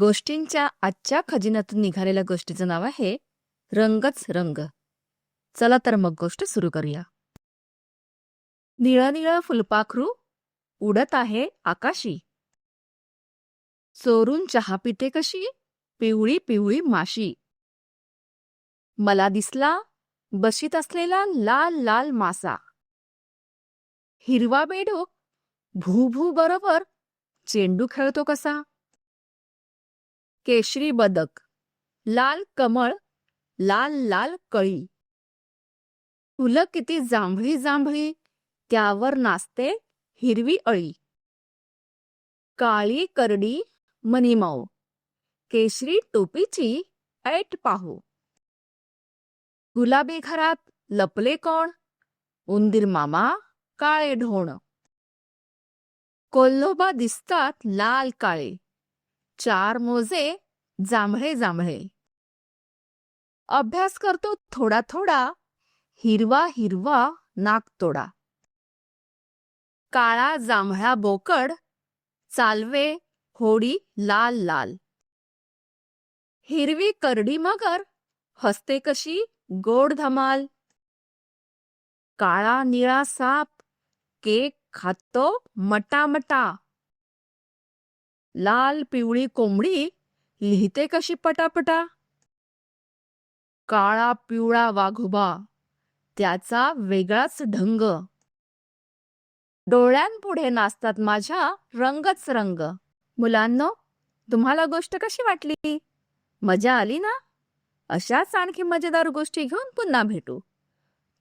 गोष्टींच्या आजच्या खजिन्यातून निघालेल्या गोष्टीचं नाव आहे रंगच रंग. चला तर मग गोष्ट सुरू करूया. निळं निळं फुलपाखरू उडत आहे आकाशी. चोरून चहा पिते कशी पिवळी पिवळी माशी. मला दिसला बशीत असलेला लाल लाल मासा. हिरवा बेडूक भू भू बरोबर चेंडू खेळतो कसा. केशरी बदक लाल कमळ लाल लाल कळी. फुलं किती जांभळी जांभळी त्यावर नाचते हिरवी अळी. काळी करडी मनीमाऊ केशरी टोपीची ऐट पाहू. गुलाबी घरात लपले कोण? उंदीर मामा काळे ढोण. कोल्होबा दिसतात लाल काळे. चार मोजे जांभळे जांभळे. अभ्यास करतो थोडा थोडा हिरवा हिरवा नाकतोडा काळा जांभळा बोकड चालवे होडी लाल लाल. हिरवी करडी मगर हसते कशी गोड धमाल. काळा निळा साप केक खातो मटामटा. लाल पिवळी कोंबडी लिहिते कशी पटापटा? काळा पिवळा वाघुबा त्याचा वेगळाच ढंग. डोळ्यांपुढे नाचतात माझ्या रंगच रंग. मुलांनो तुम्हाला गोष्ट कशी वाटली? मजा आली ना? अशाच आणखी मजेदार गोष्टी घेऊन पुन्हा भेटू.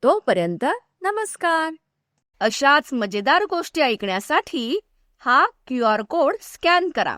तोपर्यंत नमस्कार. अशाच मजेदार गोष्टी ऐकण्यासाठी हा क्यू आर कोड स्कॅन करा.